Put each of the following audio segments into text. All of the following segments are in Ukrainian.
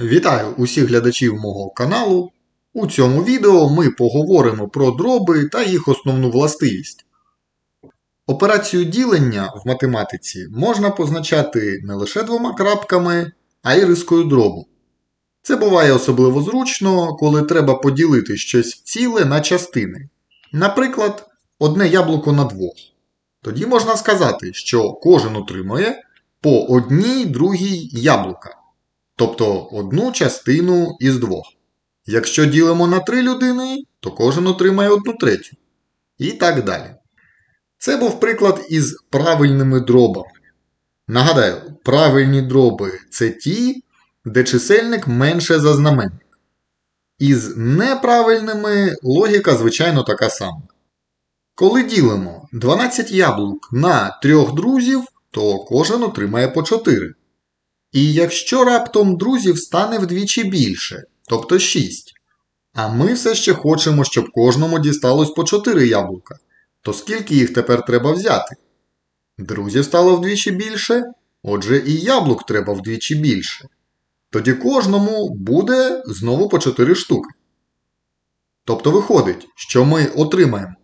Вітаю усіх глядачів мого каналу. У цьому відео ми поговоримо про дроби та їх основну властивість. Операцію ділення в математиці можна позначати не лише двома крапками, а й рискою дробу. Це буває особливо зручно, коли треба поділити щось ціле на частини. Наприклад, одне яблуко на двох. Тоді можна сказати, що кожен отримує по одній другій яблука тобто одну частину із двох. Якщо ділимо на три людини, то кожен отримає одну третю. І так далі. Це був приклад із правильними дробами. Нагадаю, правильні дроби це ті, де чисельник менше за знаменник. Із неправильними логіка, звичайно, така сама. Коли ділимо 12 яблук на трьох друзів, то кожен отримає по 4. І якщо раптом друзів стане вдвічі більше, тобто 6, а ми все ще хочемо, щоб кожному дісталось по 4 яблука, то скільки їх тепер треба взяти? Друзів стало вдвічі більше, отже і яблук треба вдвічі більше. Тоді кожному буде знову по 4 штуки. Тобто виходить, що ми отримаємо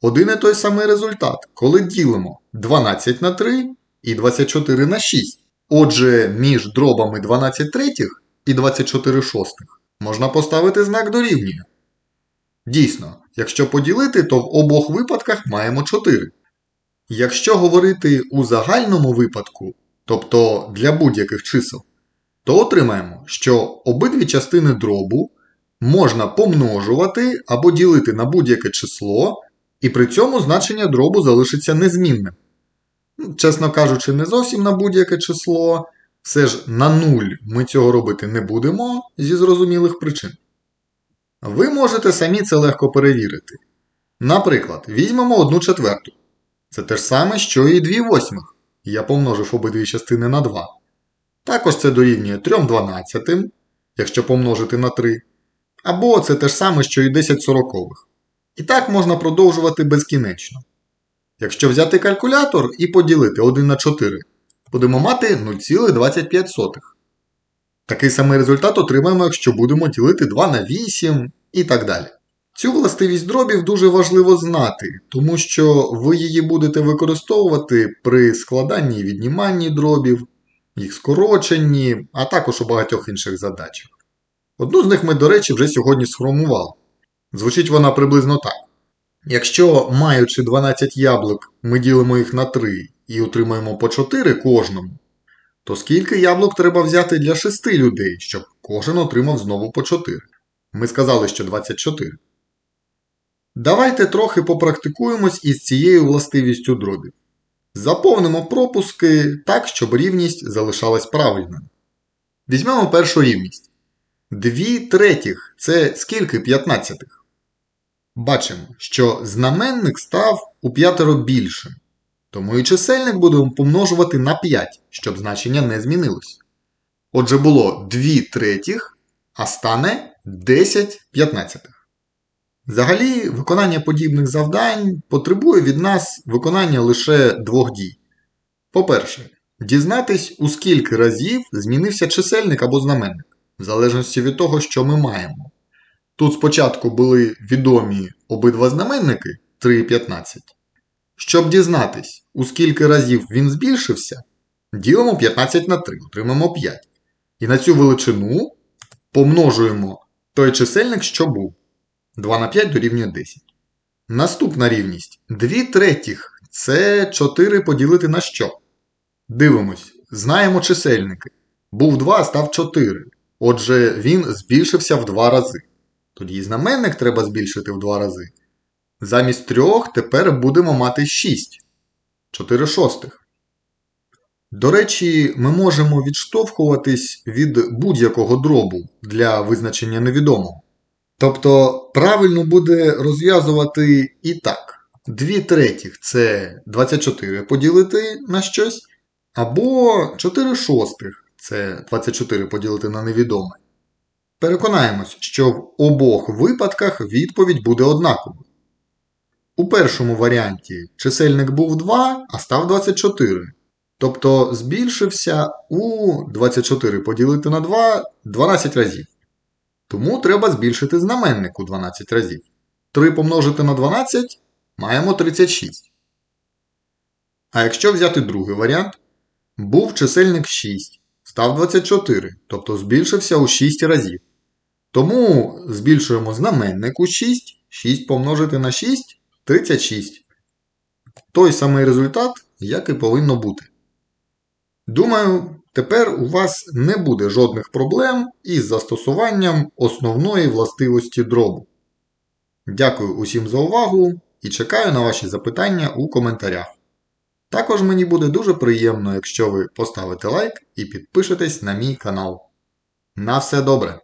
один і той самий результат, коли ділимо 12 на 3 і 24 на 6. Отже, між дробами 12 третіх і 24 шостих можна поставити знак дорівнює. Дійсно, якщо поділити, то в обох випадках маємо 4. Якщо говорити у загальному випадку, тобто для будь-яких чисел, то отримаємо, що обидві частини дробу можна помножувати або ділити на будь-яке число, і при цьому значення дробу залишиться незмінним. Чесно кажучи, не зовсім на будь-яке число. Все ж на нуль ми цього робити не будемо зі зрозумілих причин. Ви можете самі це легко перевірити. Наприклад, візьмемо одну четверту. Це те ж саме, що і 2 восьмих. Я помножив обидві частини на 2. Також це дорівнює 3 дванадцятим, якщо помножити на 3. Або це те ж саме, що і 10 сорокових. І так можна продовжувати безкінечно. Якщо взяти калькулятор і поділити 1 на 4, будемо мати 0,25. Такий самий результат отримаємо, якщо будемо ділити 2 на 8 і так далі. Цю властивість дробів дуже важливо знати, тому що ви її будете використовувати при складанні і відніманні дробів, їх скороченні, а також у багатьох інших задачах. Одну з них ми, до речі, вже сьогодні сформували. Звучить вона приблизно так. Якщо, маючи 12 яблук, ми ділимо їх на 3 і отримаємо по 4 кожному, то скільки яблук треба взяти для 6 людей, щоб кожен отримав знову по 4? Ми сказали, що 24. Давайте трохи попрактикуємось із цією властивістю дробів. Заповнимо пропуски так, щоб рівність залишалась правильною. Візьмемо першу рівність. 2 третіх це скільки 15? Бачимо, що знаменник став у п'ятеро більшим, тому і чисельник будемо помножувати на 5, щоб значення не змінилось. Отже, було 2 третіх, а стане 10 п'ятнадцятих. Взагалі, виконання подібних завдань потребує від нас виконання лише двох дій. По-перше, дізнатись, у скільки разів змінився чисельник або знаменник, в залежності від того, що ми маємо. Тут спочатку були відомі обидва знаменники 3 і 15. Щоб дізнатись, у скільки разів він збільшився, ділимо 15 на 3, отримаємо 5. І на цю величину помножуємо той чисельник, що був. 2 на 5 дорівнює 10. Наступна рівність 2 третіх це 4 поділити на що? Дивимось, знаємо чисельники. Був 2, став 4. Отже, він збільшився в 2 рази. Тоді знаменник треба збільшити в 2 рази. Замість 3 тепер будемо мати 6. 4 шостих. До речі, ми можемо відштовхуватись від будь-якого дробу для визначення невідомого. Тобто, правильно буде розв'язувати і так. 2 третіх це 24 поділити на щось, або 4 шостих це 24 поділити на невідоме. Переконаємось, що в обох випадках відповідь буде однаковою. У першому варіанті чисельник був 2, а став 24. Тобто збільшився у 24 поділити на 2 12 разів. Тому треба збільшити знаменник у 12 разів. 3 помножити на 12 маємо 36. А якщо взяти другий варіант, був чисельник 6, став 24, тобто збільшився у 6 разів. Тому збільшуємо знаменник у 6, 6 помножити на 6 36. Той самий результат, як і повинно бути. Думаю, тепер у вас не буде жодних проблем із застосуванням основної властивості дробу. Дякую усім за увагу і чекаю на ваші запитання у коментарях. Також мені буде дуже приємно, якщо ви поставите лайк і підпишетесь на мій канал. На все добре!